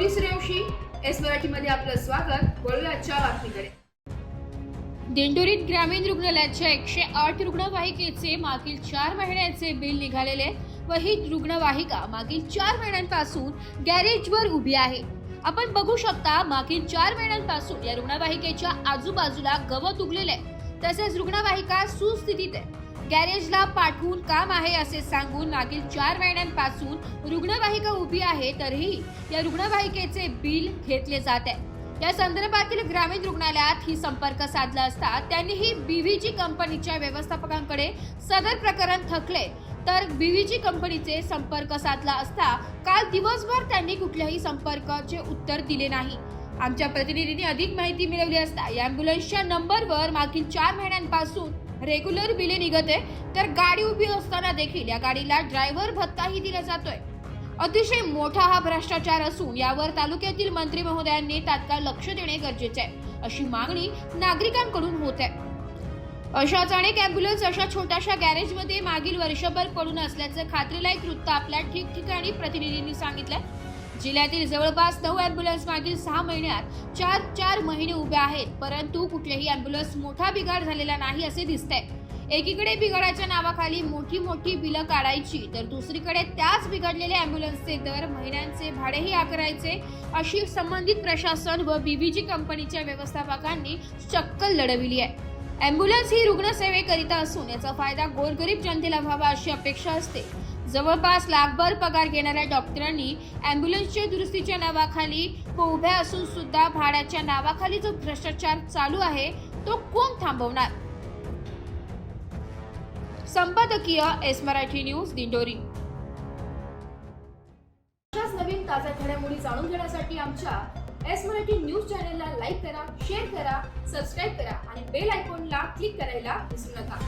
Gauri Suryavanshi S मराठीमध्ये आपलं स्वागत. वळूयाच्या बातमीकडे. दिंडोरीत ग्रामीण रुग्णालयाच्या एकशे आठ रुग्णवाहिकेचे मागील चार महिन्याचे बिल निघालेले व ही रुग्णवाहिका मागील चार महिन्यांपासून गॅरेजवर उभी आहे. आपण बघू शकता मागील चार महिन्यांपासून या रुग्णवाहिकेच्या आजूबाजूला गवत उगलेले आहे. तसेच रुग्णवाहिका सुस्थितीत आहे. गॅरेजला पाठवून काम आहे असे सांगून मागील चार महिन्यांपासून रुग्णवाहिका उभी आहे तरीही या रुग्णवाहिकेचे बिल घेतले जात आहे. या संदर्भातील ग्रामीण रुग्णालयात ही संपर्क साधला असता त्यांनीही बीव्हीजी कंपनीच्या व्यवस्थापकांकडे सदर प्रकरण थकले. तर बीव्हीजी कंपनीचे संपर्क साधला असता काल दिवसभर त्यांनी कुठल्याही संपर्काचे उत्तर दिले नाही. आमच्या प्रतिनिधींनी अधिक माहिती मिळवली असता या अँब्युलन्सच्या नंबरवर मागील चार महिन्यांपासून रेग्युलर बिले निघते तर गाडी उभी असताना देखील या गाडीला ड्रायव्हर भत्ताही दिला जातोय. अतिशय मोठा हा भ्रष्टाचार असून यावर तालुक्यातील मंत्री महोदयांनी तात्काळ लक्ष देणे गरजेचे आहे अशी मागणी नागरिकांकडून होत. आहे अशाच अनेक अँब्युलन्स अशा छोट्याशा गॅरेजमध्ये मागील वर्षभर पडून असल्याचं खात्रीलायक वृत्त आपल्या ठिकठिकाणी प्रतिनिधींनी सांगितलंय. जिल्ह्यातील जवळपास नऊ ॲम्ब्युलन्स मागील सहा महिन्यात चार चार महिने उभ्या आहेत. परंतु कुठलेही ॲम्ब्युलन्स मोठा बिघाड झालेला नाही असे दिसतंय. एकीकडे बिघाडाच्या नावाखाली मोठी मोठी बिलं काढायची तर दुसरीकडे त्याच बिघडलेल्या ॲम्ब्युलन्सचे दर महिन्यांचे भाडेही आकारायचे अशी संबंधित प्रशासन व बीबीजी कंपनीच्या व्यवस्थापकांनी चक्कल लढविली आहे. ॲम्ब्युलन्स ही रुग्णसेवेकरिता असून याचा फायदा गोरगरीब जनतेला व्हावा अशी अपेक्षा असते. जवळपास लाखभर पगार घेणाऱ्या डॉक्टरांनी ॲम्ब्युलन्सच्या दुरुस्तीच्या नावाखाली उभ्या असून सुद्धा भाड्याच्या नावाखाली जो भ्रष्टाचार चालू आहे तो कोण थांबवणार? संपादकीय एस मराठी न्यूज दिंडोरी. अशाच नवीन ताज्या घडामोडी जाणून घेण्यासाठी आमच्या एस मराठी न्यूज चॅनलला लाईक करा शेअर करा सबस्क्राईब करा आणि बेल आयकॉनला क्लिक करायला विसरू नका.